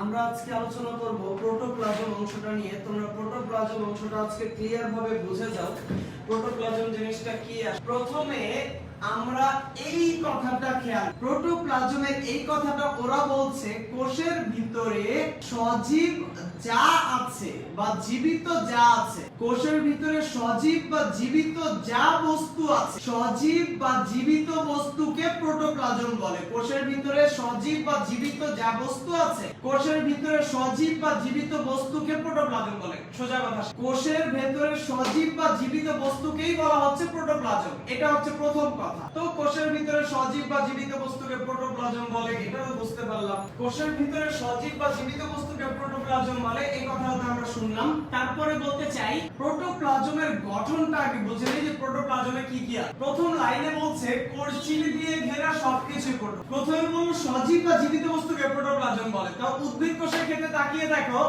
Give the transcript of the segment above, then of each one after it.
আমরা আজকে আলোচনা করব প্রোটোপ্লাজম অংশটা নিয়ে। তোমরা প্রোটোপ্লাজম অংশটা আজকে ক্লিয়ার ভাবে বুঝে যাও। প্রোটোপ্লাজম জিনিসটা কি? প্রথমে আমরা এই কথাটা খেয়াল প্রোটোপ্লাজমের এই কথাটা ওরা বলছে, কোষের ভিতরে সজীব যা আছে বা জীবিত যা আছে, কোষের ভিতরে সজীব বা জীবিত যা বস্তু আছে, সজীব বা জীবিত বস্তুকে প্রোটোপ্লাজম বলে। কোষের ভিতরে সজীব বা জীবিত যা বস্তু আছে, কোষের ভিতরে সজীব বা জীবিত বস্তুকে প্রোটোপ্লাজম বলে। সোজা কথা। কোষের ভেতরে সজীব বা জীবিত বস্তুকেই বলা হচ্ছে প্রোটোপ্লাজম এটা হচ্ছে প্রথম কথা। তো কোষের ভিতরে সজীব বা জীবিত বস্তুকে প্রোটোপ্লাজম বলে এটা তো বুঝতে পারলাম। কোষের ভিতরে সজীব বা জীবিত বস্তুকে প্রোটোপ্লাজম বলে, এই কথাটা আমরা শুনলাম। তারপরে বলতে চাই প্রোটোপ্লাজমের গঠনটা আগে বুঝে নিই যে প্রোটোপ্লাজমে কি কি আছে? প্রথম লাইনে বলছে কোষঝিল্লি দিয়ে ঘেরা সবকিছু প্রোটো প্রথমে বলব সজীব বা জীবিত বস্তুকে প্রোটোপ্লাজম বলে। তো উদ্ভিদ কোষের ক্ষেত্রে তাকিয়ে দেখো,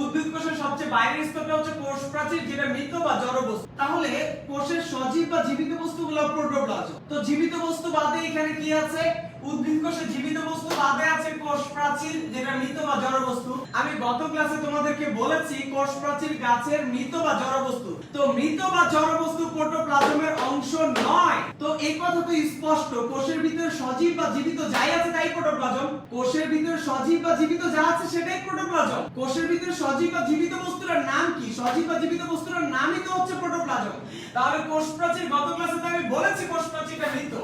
উদ্ভিদ কোষের সবচেয়ে বাইরের স্তরটা হচ্ছে কোষ প্রাচীর যেটা মৃত বা জড় বস্তু। তাহলে কোষের সজীব বা জীবিত বস্তুগুলো প্রোটোপ্লাজম তো জীবিত বস্তু বাদে এখানে কি আছে? উদ্ভিদ কোষে জীবিত বস্তু বাদে আছে কোষ প্রাচীর, যেটা মৃত বা জড় বস্তু। আমি গত ক্লাসে তোমাদেরকে বলেছি, কোষ প্রাচীর গাছের মৃত বা জড় বস্তু। তো মৃত বা জড় বস্তু প্রোটোপ্লাজমের অংশ নয়। তো এই কথা তো স্পষ্ট, কোষের ভিতরে সজীব বা জীবিত যাই আছে তাই প্রোটোপ্লাজম। কোষের ভিতরে সজীব বা জীবিত যা আছে সেটাই প্রোটোপ্লাজম। কোষের ভিতরে সজীব বা জীবিত বস্তুর নাম কি? সজীব বা জীবিত বস্তুর নামই তো হচ্ছে প্রোটোপ্লাজম। তাহলে কোষ প্রাচীর গত ক্লাসে তো আমি বলেছি কোষ প্রাচীরটা মৃত।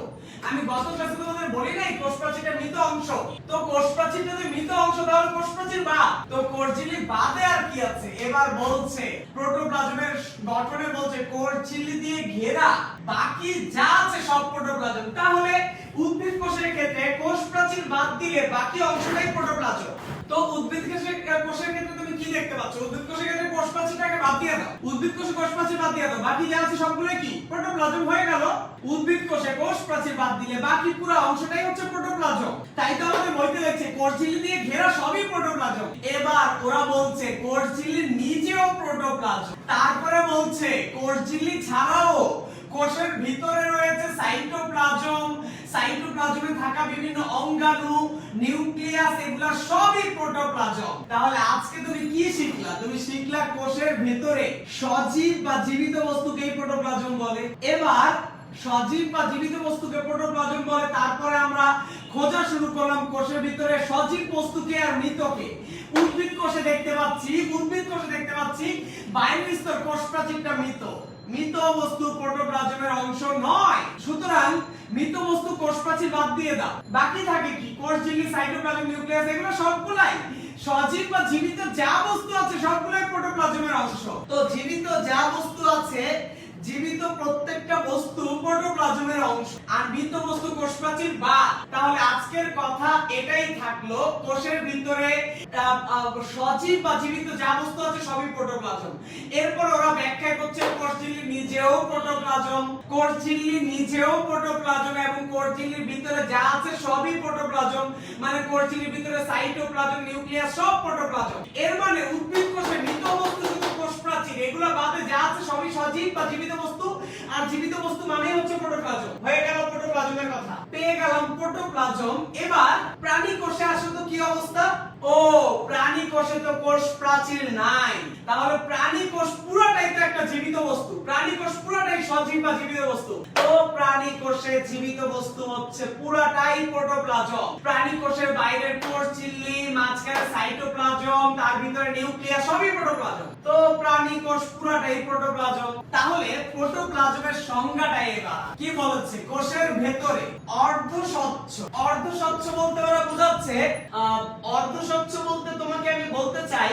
আমি গত ক্লাসে তোমাদের বলি নাই কোষ প্রাচীরটা মৃত অংশ। তো কোষ প্রাচীর যদি মৃত অংশ, তাহলে কোষ প্রাচীর বা তো কোষঝিল্লি বাদে আর কি আছে? এবার বলছে, প্রোটোপ্লাজমের গঠনে বলছে কোষঝিল্লি দিয়ে ঘেরা, বাকি যা আছে সব প্রোটোপ্লাজম। তাহলে উদ্ভিদ কোষের ক্ষেত্রে কোষ প্রাচীর বাদ দিলে বাকি অংশটাই প্রোটোপ্লাজম। তো উদ্ভিদ কোষের কোষের ক্ষেত্রে তুমি কি দেখতে পাচ্ছ? উদ্ভিদ কোষের ক্ষেত্রে দিয়ে দাও। উদ্ভিদ কোষে কোষ প্রাচীর বাদ দিয়ে দাও। বাকি যা আছে সবগুলো কি? প্রোটোপ্লাজম হয়ে গেল। উদ্ভিদ কোষে কোষ প্রাচীর বাদ দিলে বাকি পুরো অংশটাই হচ্ছে প্রোটোপ্লাজম তাই তো আমাদের বইতে লেখছে কোষঝিল্লি দিয়ে ঘেরা সবই প্রোটোপ্লাজম এবার ওরা বলছে কোষঝিল্লি নিজেও প্রোটোপ্লাজম তারপরে বলছে কোষঝিল্লি ছাড়াও কোষের ভিতরে রয়েছে সাইটোপ্লাজম সাইটোপ্লাজমে থাকা বিভিন্ন অঙ্গাণু নিউক্লিয়াস এগুলা সবই প্রোটোপ্লাজম তাহলে আজকে তুমি কি শিখলা কোষের ভিতরে সজীব বা জীবিত বস্তুকেই প্রোটোপ্লাজম বলে। এবার সজীব বা জীবিত বস্তুকে প্রোটোপ্লাজম বলে, তারপরে আমরা খোঁজা শুরু করলাম কোষের ভিতরে সজীব বস্তুকে আর মৃতকে। উদ্ভিদ কোষে দেখতে পাচ্ছি, উদ্ভিদ কোষে দেখতে পাচ্ছি, বাইরের স্তর কোষ প্রাচীরটা মৃত। মৃত বস্তু প্রোটোপ্লাজমের অংশ নয়। সুতরাং মৃত বস্তু কোষ প্রাচীর বাদ দিয়ে দাও। বাকি থাকে কি? কোষ ঝিল্লি সাইটোপ্লাজম, নিউক্লিয়াস, এগুলো সবগুলাই সজীব বা জীবিত যা বস্তু আছে প্রোটোপ্লাজমের অংশ তো জীবিত যা বস্তু আছে, জীবিত প্রত্যেকটা বস্তু প্রোটোপ্লাজমের অংশ। আর মৃত বস্তু কোষ বা, তাহলে আজকের কথা এটাই থাকল, কোষের ভিতরে সজীব বা জীবিত যা বস্তু আছে সবই প্রোটোপ্লাজম। এরপর ওরা ব্যাখ্যা করছে কোষঝিল্লি নিজেও প্রোটোপ্লাজম, কোষঝিল্লি নিজেও প্রোটোপ্লাজম এবং কোষঝিল্লির ভিতরে যা আছে সবই প্রোটোপ্লাজম মানে কোষঝিল্লির ভিতরে সাইটোপ্লাজম, নিউক্লিয়াস সব প্রোটোপ্লাজম। এর মানে উদ্ভিদ কোষে বস্তু শুধু কোষ প্রাচীর এগুলো বাদে যা আছে সবই সজীব বা জীবিত বস্তু, আর জীবিত বস্তু মানে হচ্ছে প্রোটোপ্লাজম হয়ে গেল প্রোটোপ্লাজমের কথা। পেয়ে গেলাম প্রোটোপ্লাজম এবার প্রাণী কোষে আসলে তো কি অবস্থা? ও প্রাণী কোষে তো কোষ প্রাচীর নাই। তাহলে প্রাণী কোষ পুরোটাই তো একটা জীবিত বস্তু। প্রাণী কোষ পুরোটাই সজীব বা জীবিত বস্তু। তো প্রাণী কোষে জীবিত বস্তু হচ্ছে পুরোটাই প্রোটোপ্লাজম। প্রাণী কোষের বাইরের কোষ ঝিল্লি মাঝখানে সাইটোপ্লাজম, তার ভিতরে নিউক্লিয়াস, সবই প্রোটোপ্লাজম। তো প্রাণী কোষ পুরোটাই প্রোটোপ্লাজম। তাহলে প্রোটোপ্লাজমের সংজ্ঞাটা এবার। কি বলছে? কোষের ভেতরে অর্ধ স্বচ্ছ অর্ধ স্বচ্ছ বলতে ওরা বোঝাচ্ছে অর্ধ স্বচ্ছ বলতে তোমাকে আমি বলতে চাই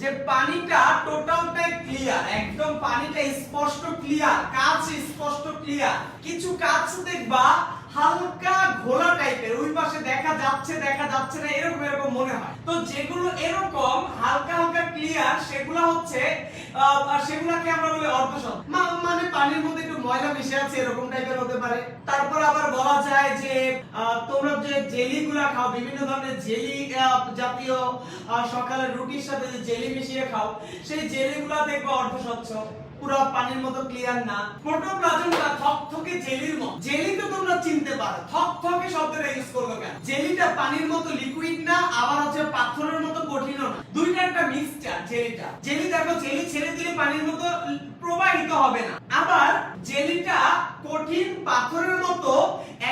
যে পানিটা টোটালটাই ক্লিয়ার, একদম পানিটা স্পষ্ট ক্লিয়ার কাঁচ স্পষ্ট ক্লিয়ার। কিছু কাঁচ দেখবা হালকা ঘোলা টাইপের, ওই পাশে দেখা যাচ্ছে দেখা যাচ্ছে না, এরকম এরকম মনে হয়। তো যেগুলো এরকম হালকা হালকা ক্লিয়ার, সেগুলো হচ্ছে আর সেগুলাকে আমরা বলি অর্ধশত মানে পানির মধ্যে একটু ময়লা মিশে আছে এরকম টাইপের হতে পারে। তারপর আবার বলা যায় যে আহ, তোমরা যে জেলিগুলা খাও বিভিন্ন ধরনের জেলি জাতীয় সকালে রুটির সাথে যে জেলি মিশিয়ে খাও সেই জেলিগুলা দেখবে অর্ধস্বচ্ছ পুরো পানির মতো ক্লিয়ার না। প্রোটোপ্লাজমটা থকথকে জেলির মতো। জেলি তো তোমরা চিনতে পারো। থকথকে শব্দটা ইউজ করল কেন? জেলিটা পানির মতো লিকুইড না, আবার হচ্ছে পাথরের মতো কঠিন জেলিটা। জেলি দেখো, জেলি ছেড়ে দিলে পানির মতো প্রবাহিত হবে না। আবার জেলিটা কঠিন পাথরের মতো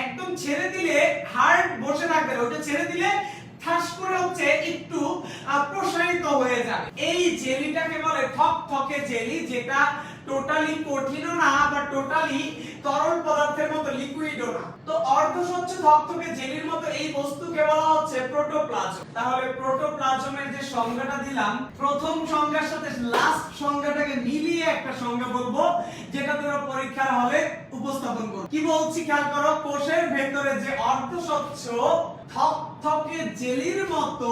একদম ছেড়ে দিলে হার্ড বসে থাকবে ওটা ছেড়ে দিলে ঠাস করে হচ্ছে একটু প্রসারিত হয়ে যাবে। এই জেলিটাকে বলে জেলি, যেটা টোটালি কঠিনও না, বা টোটালি তরল পদার্থের মতো লিকুইডও না। তো অর্ধ স্বচ্ছ থকথকে জেলির মতো এই বস্তুকে বলা হচ্ছে প্রোটোপ্লাজম তাহলে প্রোটোপ্লাজমের যে সংজ্ঞাটা দিলাম, প্রথম সংজ্ঞার সাথে লাস্ট সংজ্ঞাটাকে একটা সংজ্ঞা বলব, যেটা তোমরা পরীক্ষার হলে উপস্থাপন করো। কি বলছি খেয়াল করো, কোষের ভেতরে যে থকথকে জেলির মতো,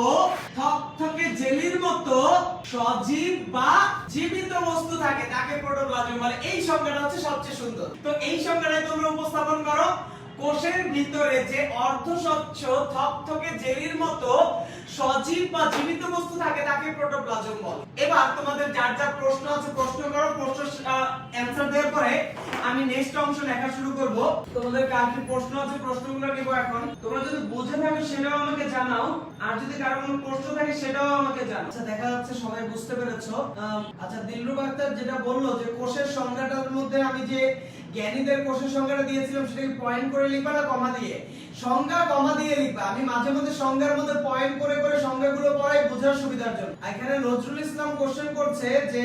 থকথকে জেলির মতো সজীব বা জীবিত বস্তু থাকে, তাকে প্রোটোপ্লাজম বলে। এই সংজ্ঞাটা হচ্ছে সবচেয়ে সুন্দর। তো এই সংজ্ঞাটা তোমরা উপস্থাপন করো কোষের ভিতরে যে অর্ধ স্বচ্ছ, থকথকে জেলির মতো সজীব বা জীবিত বস্তু থাকে, তাকে প্রোটোপ্লাজম বলে। এবার তোমাদের যার যার প্রশ্ন আছে, প্রশ্ন করো, প্রশ্ন অ্যানসার দেওয়ার পরে আমি নেক্সট অংশ লেখা শুরু করব। তোমাদের কার কি প্রশ্ন আছে, প্রশ্নগুলো নিব এখন। তোমরা যদি বুঝে থাকো, সেটাও আমাকে জানাও। আর যদি কারও কোনো প্রশ্ন থাকে, সেটাও আমাকে জানাও। আচ্ছা দেখা যাচ্ছে সবাই বুঝতে পেরেছ। আচ্ছা দিলরুব আক্তার যেটা বলল যে, কোষের সংজ্ঞাটার মধ্যে আমি যে জ্ঞানীদের কোষের সংজ্ঞাটা দিয়েছিলাম, সেটাকে পয়েন্ট করে লিখবা না কমা দিয়ে। সংজ্ঞা কমা দিয়ে লিখবা। আমি মাঝে মধ্যে সংজ্ঞার মধ্যে পয়েন্ট করে করে সংজ্ঞাগুলো পড়াই বোঝার সুবিধার জন্য। এখানে নজরুল ইসলাম কোশ্চেন করছে যে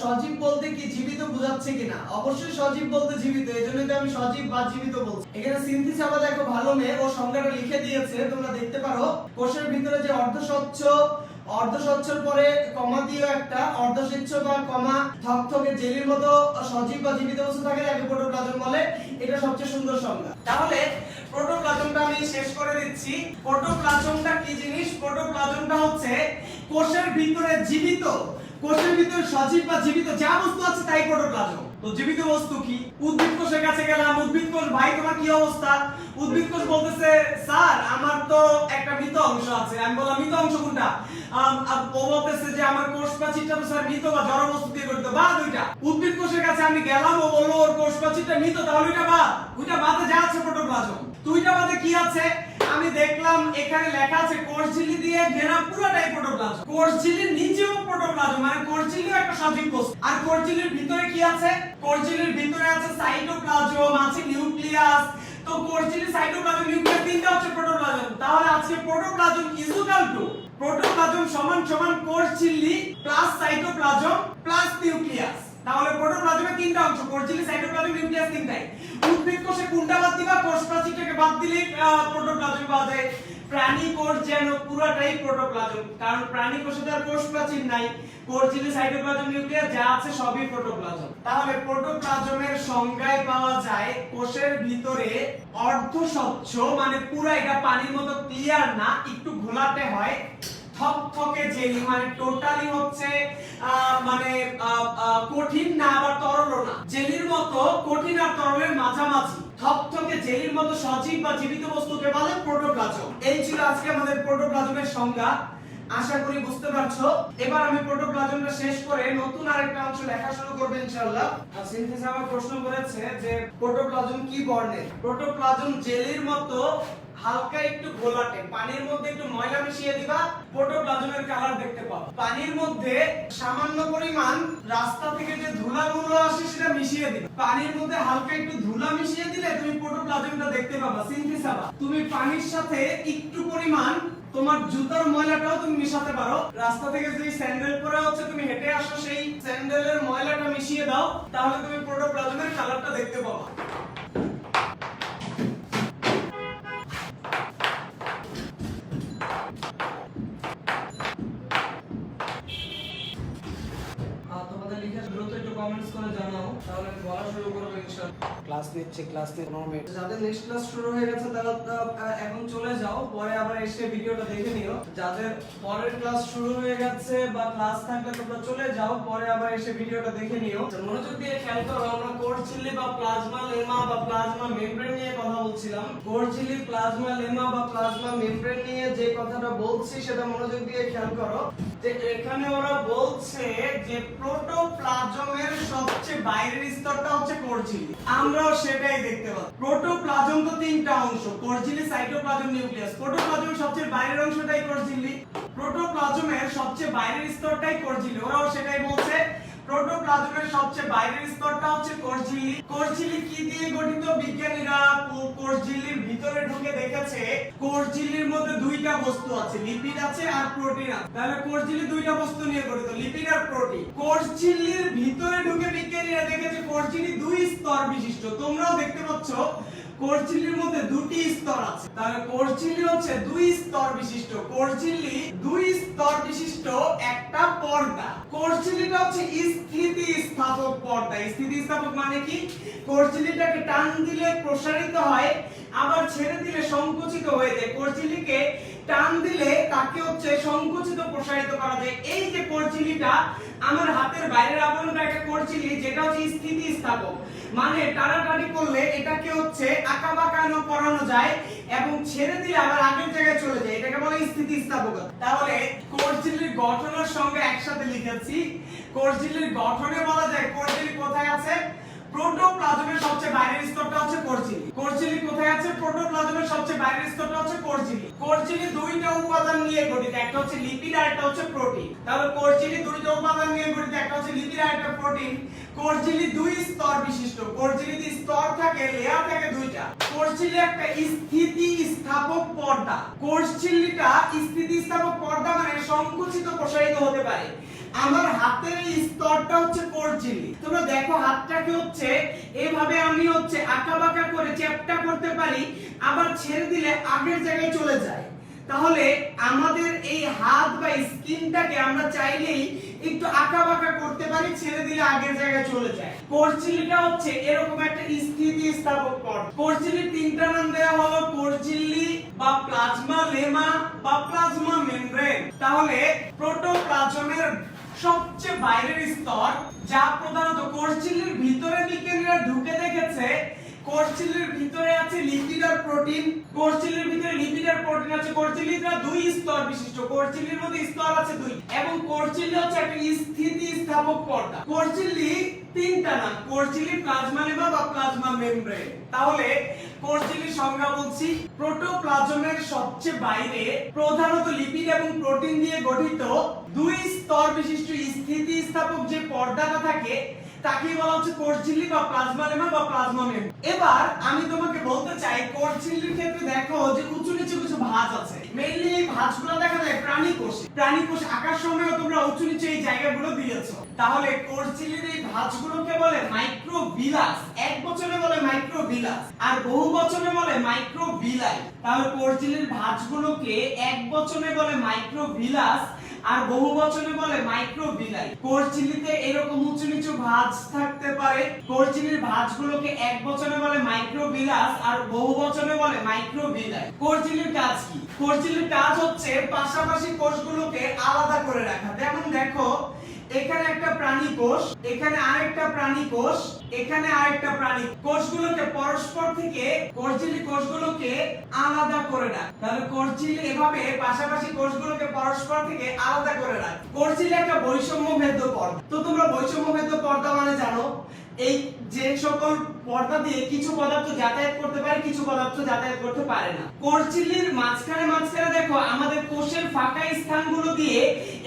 সজীব বলতে কি জীবিত বোঝাচ্ছে কিনা? অবশ্যই সজীব বলতে জীবিত এই জন্যই তো আমি সজীব বা জীবিত বলছি। এখানে সিনথি চাপা দেখো, ভালো মেয়ে, ও সংজ্ঞাটা লিখে দিয়েছে, তোমরা দেখতে পারো। কোষের ভিতরে যে অর্ধস্বচ্ছ অর্ধস্বচ্ছর পরে কমা দিয়ে একটা, অর্ধস্বচ্ছ বা কমা থকথকে জেলির মতো সজীব বা জীবিত বস্তু থাকে তাকে প্রোটোপ্লাজম বলে, এটা সবচেয়ে সুন্দর সংজ্ঞা। তাহলে প্রোটোপ্লাজমটা আমি শেষ করে দিচ্ছি। প্রোটোপ্লাজমটা কি জিনিস? প্রোটোপ্লাজমটা হচ্ছে কোষের ভিতরে জীবিত, কোষের ভিতরে সজীব বা জীবিত যা বস্তু আছে তাই প্রোটোপ্লাজম তো জীবিত বস্তু কি? উদ্ভিদ কোষের কাছে গেলাম, উদ্ভিদ কোষ, ভাই, তোমার কি অবস্থা? উদ্ভিদ কোষ বলতেছে, স্যার, আমার তো একটা মৃত অংশ আছে। আমি বললাম, মৃত অংশ কোনটা? ও বলতেছে যে, আমার কোষ প্রাচীরটা তো স্যার মৃত বা জড় বস্তু দিয়ে গঠিত। বা দুইটা উদ্ভিদ কোষের কাছে আমি গেলাম, ও বলল, ওর কোষ প্রাচীরটা মৃত, তাহলে ওইটা বাদ। ওইটা বাদে যা আছে প্রোটোপ্লাজম দুইটা বাদে কি আছে? আমি দেখলাম এখানে লেখা আছে কোষ ঝিল্লি দিয়ে ঘেরা পুরোটাই প্রোটোপ্লাজম কোষ ঝিল্লির নিচেও প্রোটোপ্লাজম মানে কোষ ঝিল্লিও একটা সজীব বস্তু। আর কোষ ঝিল্লির ভিতরে কি আছে? কোষ ঝিল্লির ভিতরে আছে সাইটোপ্লাজম, আছে নিউক্লিয়াস। তো কোষ ঝিল্লির সাইটোপ্লাজম, নিউক্লিয়াস তিনটা হচ্ছে প্রোটোপ্লাজম তাহলে আজকে protoplasm is equal to. Protoplasm সমান সমান কোষ ঝিল্লি প্লাস সাইটোপ্লাজম প্লাস নিউক্লিয়াস। তাহলে প্রোটোপ্লাজমের তিনটা অংশ ঝিল্লি সাইটোপ্লাজম নিউক্লিয়াস তিনটাই। উদ্ভিদ কোষে কোনটা বাদ দিবা? কোষ প্রাচীরটাকে বাদ দিলে প্রোটোপ্লাজম পাওয়া যায়। প্রাণী কোষ যেন পুরোটাই প্রোটোপ্লাজম কারণ প্রাণী কোষে তার কোষ প্রাচীর নাই। ঝিল্লি সাইটোপ্লাজম নিউক্লিয়াস, যা আছে সবই প্রোটোপ্লাজম তাহলে প্রোটোপ্লাজমের সংজ্ঞায় পাওয়া যায়, কোষের ভিতরে অর্ধ স্বচ্ছ মানে পুরো এটা পানির মতো ক্লিয়ার না, একটু ঘোলাটে হয়। থকথকে জেলি মানে টোটালি হচ্ছে মানে কঠিন না, আবার তরল না। জেলির মতো কঠিন আর তরলের মাঝামাঝি। থকথকে জেলির মতো সজীব বা জীবিত বস্তুকে বলে প্রোটোপ্লাজম এই ছিল আজকে আমাদের প্রোটোপ্লাজমের সংজ্ঞা। আশা করি বুঝতে পারছ। এবার আমি প্রোটোপ্লাজমটা শেষ করে নতুন আরেকটা অংশ লেখা শুরু করব ইনশাআল্লাহ। আর সিনথেস আমার প্রশ্ন করেছে যে প্রোটোপ্লাজম কি বর্ণের? প্রোটোপ্লাজম জেলির মতো হালকা একটু ঘোলাটে। পানির মধ্যে একটু ময়লা মিশিয়ে দিবা প্রোটোপ্লাজমের কালার দেখতে পাবো। পানির মধ্যে সামান্য পরিমাণ রাস্তা থেকে যে ধুলাগুলো আসে সেটা মিশিয়ে দিবা। পানির মধ্যে হালকা একটু ধুলা মিশিয়ে দিলে তুমি প্রোটোপ্লাজমটা দেখতে পাবা সিনথেসাবা তুমি পানির সাথে একটু পরিমাণ তোমার জুতার ময়লাটাও তুমি মিশাতে পারো। রাস্তা থেকে যদি স্যান্ডেল পরে হচ্ছে, তুমি হেঁটে আসো সেই স্যান্ডেলের ময়লাটা মিশিয়ে দাও, তাহলে তুমি প্রোটোপ্লাজমের নিচ্ছে ক্লাস নিয়ে পনেরো মিনিট যাদের নেক্সট ক্লাস শুরু হয়ে গেছে তারা এখন চলে যাও পরে আবার এসে ভিডিওটা দেখে নিও। যাদের পরের ক্লাস শুরু হয়ে গেছে বা ক্লাস থাকলে তোমরা চলে যাও পরে আবার এসে ভিডিওটা দেখে নিও। আচ্ছা, মনোযোগ দিয়ে খেয়াল করো আমরা কোর ঝিল্লি বা প্লাজমা লেমা বা প্লাজমা মেমব্রেন নিয়ে কথা বলছিলাম। কোর প্লাজমা লেমা বা প্লাজমা মেমব্রেন নিয়ে যে কথাটা বলছি সেটা মনোযোগ দিয়ে খেয়াল করো। যে এখানে ওরা বলছে যে প্রোটোপ্লাজমের সবচেয়ে বাইরের স্তরটা হচ্ছে কোর আমরাও সেটাই দেখতে পাচ্ছি। প্রোটোপ্লাজম তো তিনটা অংশ কোরজিলি সাইটোপ্লাজম নিউক্লিয়াস প্রোটোপ্লাজমের সবচেয়ে বাইরের অংশটাই কোরজিলি প্রোটোপ্লাজমের সবচেয়ে বাইরের স্তরটাই কোরজিলি ওরাও সেটাই বলছে। প্রোটোপ্লাজমের সবচেয়ে বাইরের স্তরটা হচ্ছে কোরজিলি কোরজিলি কি দিয়ে গঠিত? বিজ্ঞানীরা কো- কোরজিলির ভিতরে ঢুকে দেখেছে কোরজিলির মধ্যে দুইটা বস্তু আছে লিপিড আছে আর প্রোটিন আছে। তাহলে কোরজিলি দুইটা বস্তু নিয়ে গঠিত লিপিড আর প্রোটিন কোরজিলির ভিতরে ঢুকে বিজ্ঞানীরা দেখেছে কোরজিলি দুই স্তর বিশিষ্ট। তোমরাও দেখতে পাচ্ছ কোরচিলির মধ্যে দুটি স্তর আছে। তাহলে কোরচিল্লি হচ্ছে দুই স্তর বিশিষ্ট। কোরচিল্লি দুই স্তর বিশিষ্ট একটা পর্দা। কোরচিল্লিটা হচ্ছে স্থিতি স্থাপক পর্দা। স্থিতি স্থাপক মানে কি? কোরচিল্লিটাকে টান দিলে প্রসারিত হয় আবার ছেড়ে দিলে সংকুচিত হয়ে যায়। কোরচিলিকে টান দিলে তাকে হচ্ছে সংকুচিত প্রসারিত করা যায়। এই যে কোরচিলিটা আমার হাতের বাইরের আবরণটা একটা কোরচিলি যেটা হচ্ছে স্থিতি স্থাপক মানে টানাটানি করলে এটাকে হচ্ছে আঁকা বাঁকানো করানো যায় এবং ছেড়ে দিলে আবার আগের জায়গায় চলে যায়। এটাকে বলে স্থিতিস্থাপকতা। তাহলে কোরজিলির গঠনের সঙ্গে একসাথে লিখেছি। কোরজিলির গঠনে বলা যায় কোরজিলি কোথায় আছে? প্রোটোপ্লাজমের সবচেয়ে বাইরের স্তরটা হচ্ছে কোরজিলি কোরজিলি কোথায় আছে প্রোটোপ্লাজমের সবচেয়ে বাইরের স্তরটা হচ্ছে কোরজিলি কোরজিলি দুইটা উপাদান নিয়ে গঠিত। একটা হচ্ছে লিপিড আর একটা হচ্ছে প্রোটিন তাহলে কোরজিলি দুইটা উপাদান নিয়ে গঠিত। একটা হচ্ছে লিপিড আর একটা প্রোটিন কোরজিলি দুই স্তর বিশিষ্ট। কোরজিলিতে স্তর থাকে লেয়ার থাকে দুইটা। কোরজিলি একটা স্থিতি স্থাপক পর্দা। কোরজিলিটা স্থিতি স্থাপক পর্দা মানে সংকুচিত প্রসারিত হতে পারে। আমার হাতের এই স্তরটা হচ্ছে কোরজিলি তোমরা দেখো হাতটাকে হচ্ছে, এভাবে আমি হচ্ছে আঁকা বাঁকা করে চ্যাপটা করতে পারি আবার ছেড়ে দিলে আগের জায়গায় চলে যায়। তাহলে আমাদের এই হাত বা স্কিনটাকে আমরা চাইলেই একটু আঁকা বাঁকা করতে পারি, ছেড়ে দিলে আগের জায়গায় চলে যায়। কোরচিলিটা হচ্ছে এরকম একটা স্থিতি স্থাপক পদ কোরচিলির তিনটা নাম দেওয়া হলো কোরচিলি বা প্লাজমা লেমা বা প্লাজমা মেমব্রেন। তাহলে প্রোটোপ্লাজমের সবচেয়ে বাইরের স্তর, যা প্রধানত কোরচিলির ভিতরে বিজ্ঞানীরা ঢুকে দেখেছে কোরচিলির ভিতরে আছে লিপিড আর প্রোটিন কোরচিলির ভিতরে লিপিড আর প্রোটিন আছে। দুই স্তর বিশিষ্ট মধ্যে স্তর আছে দুই। এবং হচ্ছে একটা পর্দা। তিনটা প্লাজমা লেমা বা প্লাজমা মেমব্রেন তাহলে কোরচিলির সংজ্ঞা বলছি প্রোটোপ্লাজমের সবচেয়ে বাইরে প্রধানত লিপিড এবং প্রোটিন দিয়ে গঠিত দুই স্তর বিশিষ্ট স্থিতি স্থাপক যে পর্দাটা থাকে তাকে বলা হচ্ছে কোরচিল্লি বা প্লাজমা লেমা বা প্লাজমা মেম। এবার আমি তোমাকে বলতে চাই কোরচিল্লির ক্ষেত্রে দেখো যে উঁচু নিচু কিছু ভাঁজ আছে। মেইনলি এই ভাঁজগুলো দেখা যায় প্রাণী কোষে। প্রাণী কোষ আঁকার সময়ও তোমরা উঁচু নিচু এই জায়গাগুলো দিয়েছ। তাহলে কোরচিল্লির এই ভাঁজগুলোকে বলে মাইক্রোবিলাস এক বছরে বলে মাইক্রোবিলাস আর বহু বছরে বলে মাইক্রোবিলাই তাহলে কোরচিল্লির ভাঁজগুলোকে এক বছরে বলে মাইক্রোবিলাস আর বহু বচনে বলে মাইক্রোবিলাই কোরচিলিতে এরকম উঁচু নিচু ভাঁজ থাকতে পারে। কোরচিলির ভাঁজগুলোকে এক বছরে বলে মাইক্রোবিলাস আর বহু বচনে বলে মাইক্রোবিলাই কোরচিলির কাজ কি? কোরচিলির কাজ হচ্ছে পাশাপাশি কোষগুলোকে আলাদা করে রাখা। যেমন দেখো এখানে একটা প্রাণী কোষ, এখানে আরেকটা প্রাণী কোষ, এখানে আরেকটা প্রাণী। কোষগুলোকে পরস্পর থেকে কোষঝিলি কোষগুলোকে আলাদা করে রাখ। তাহলে কোষঝিলি এভাবে পাশাপাশি কোষগুলোকে পরস্পর থেকে আলাদা করে রাখ। কোষঝিলি একটা বৈষম্য ভেদ্য পর্দা। তো তোমরা বৈষম্য ভেদ্য পর্দা মানে জানো, এই যে সকল পর্দা দিয়ে কিছু পদার্থ যাতায়াত করতে পারে, কিছু পদার্থ যাতায়াত করতে পারে না। কোরচিল্লির মাঝখানে মাঝখানে দেখো, আমাদের কোষের ফাঁকা স্থানগুলো দিয়ে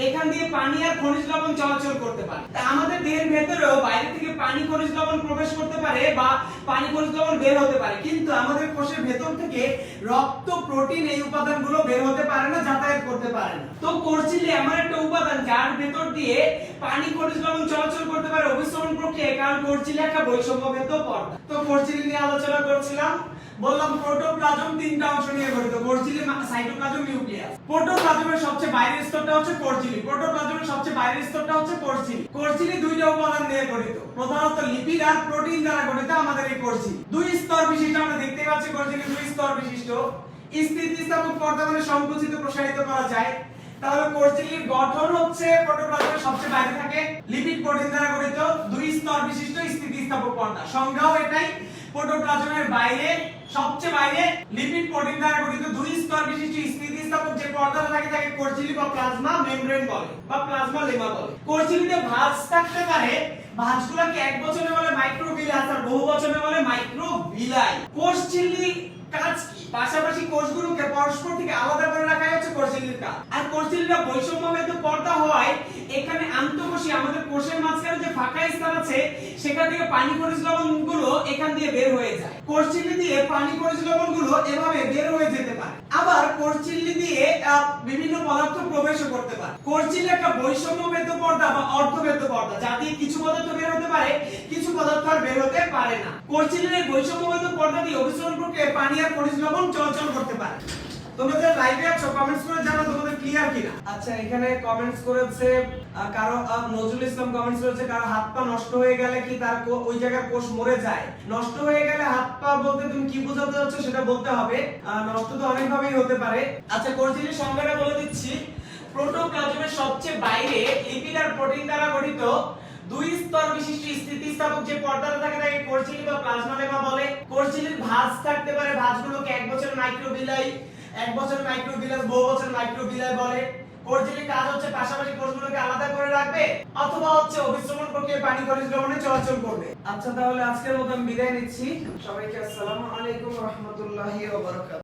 এখান দিয়ে পানি আর খনিজ লবণ চলাচল করতে পারে। আমাদের দেহের ভেতরেও বাইরে থেকে পানি খনিজ লবণ প্রবেশ করতে পারে বা পানি খনিজ লবণ বের হতে পারে। কিন্তু আমাদের কোষের ভেতর থেকে রক্ত, প্রোটিন এই উপাদানগুলো বের হতে পারে না, যাতায়াত করতে পারে না। তো কোরচিল্লি এমন একটা উপাদান যার ভেতর দিয়ে পানি খনিজ লবণ চলাচল করতে পারে অভিসরণ প্রক্রিয়ায়। কারণ কোরচিল্লি একটা বৈষম্য ভেদ্য পর্দা তো কোরচিল্লি নিয়ে আলোচনা করছিলাম। বললাম প্রোটোপ্লাজম তিনটা অংশ নিয়ে গঠিত। কোরচিলি সাইটোপ্লাজম নিউক্লিয়াস প্রোটোপ্লাজমের সবচেয়ে বাইরের স্তরটা হচ্ছে কোরচিলি প্রোটোপ্লাজমের সবচেয়ে বাইরের স্তরটা হচ্ছে কোরচিলি কোরচিলি দুইটা উপাদান নিয়ে গঠিত। প্রধানত লিপিড আর প্রোটিন দ্বারা গঠিত আমাদের এই কোরচিলি দুই স্তর বিশিষ্ট, আমরা দেখতে পাচ্ছি কোরচিলি দুই স্তর বিশিষ্ট। স্থিতিস্থাপক পর্দা মানে সংকুচিত প্রসারিত করা যায়। তাহলে গঠন হচ্ছে প্রোটোপ্লাজমের সবচেয়ে বাইরে থাকে। লিপিড প্রোটিন দ্বারা গঠিত। দুই স্তর বিশিষ্ট স্থিতিস্থাপক পর্দা। সংজ্ঞাও এটাই। প্রোটোপ্লাজমের বাইরে, সবচেয়ে বাইরে, লিপিড প্রোটিন দ্বারা গঠিত দুই স্তর বিশিষ্ট স্থিতিস্থাপক যে পর্দাটা থাকে, তাকে কোরচিলি বা প্লাজমা মেমব্রেন বলে বা প্লাজমা লেমা বলে। কোরচিলিতে ভাঁজ থাকতে পারে, ভাঁজগুলোকে এক বছরে বলে মাইক্রোভিলাস আর বহু বছরে বলে মাইক্রোভিলাই কোষ ঝিল্লি কাজ কি? পাশাপাশি কোষগুলোকে পরস্পর থেকে আলাদা করে হচ্ছে কোষঝিল্লির কাজ। আর কোষ বৈষম্য বৈষম্যমেদ পর্দা হয় এখানে আন্তঃকোষী আমাদের কোষের মাঝখানে যে ফাঁকা স্থান আছে সেখান থেকে পানি খনিজ লবণগুলো এখান দিয়ে বের হয়ে যায়। কোষঝিল্লি দিয়ে পানি খনিজ লবণগুলো এভাবে বের হয়ে যেতে পারে। আবার কোষ ঝিল্লি দিয়ে আহ, বিভিন্ন পদার্থ প্রবেশ করতে পারে। করছিল একটা বৈষম্য বেদ পর্দা বা অর্ধবেদ পর্দা, যা দিয়ে কিছু পদার্থ বের হতে পারে, কিছু পদার্থ আর বের হতে পারে না। এই বৈষম্য বেদ পর্দা দিয়ে অভিসরণ প্রক্রিয়ায় পানি আর খনিজ চলাচল করতে পারে। তোমরা যে লাইভে আছো কমেন্টস করে জানাও তোমাদের ক্লিয়ার কিনা। আচ্ছা এখানে কমেন্টস করেছে কারও নজরুল ইসলাম কমেন্টস করেছে, কারও হাত পা নষ্ট হয়ে গেলে কি তার ওই জায়গার কোষ মরে যায়? নষ্ট হয়ে গেলে হাত পা বলতে তুমি কি বোঝাতে যাচ্ছ সেটা বলতে হবে। নষ্ট তো অনেক ভাবেই হতে পারে। আচ্ছা কোর্সিলের সংজ্ঞাটা বলে দিচ্ছি। প্রোটোপ্লাজমের সবচেয়ে বাইরে লিপিড আর প্রোটিন দ্বারা গঠিত দুই স্তর বিশিষ্ট স্থিতিস্থাপক যে পর্দাটা থাকে তাকে কোরচিলি বা প্লাজমা লেমা বলে। কোরচিলির ভাঁজ থাকতে পারে ভাঁজগুলোকে এক বছর মাইক্রোবিলাই এক বছর মাইক্রোবিলাস বহু বছর মাইক্রোবিলাস বলে। কোরচিলির কাজ হচ্ছে পাশাপাশি কোষগুলোকে আলাদা করে রাখবে, অথবা হচ্ছে অভিশ্রমণ প্রক্রিয়ায় পানি খনিজ লবণে চলাচল করবে। আচ্ছা তাহলে আজকের মতো বিদায় নিচ্ছি। সবাইকে আসসালামু আলাইকুম রহমতুল্লাহি ওয়া বারাকাতুহু।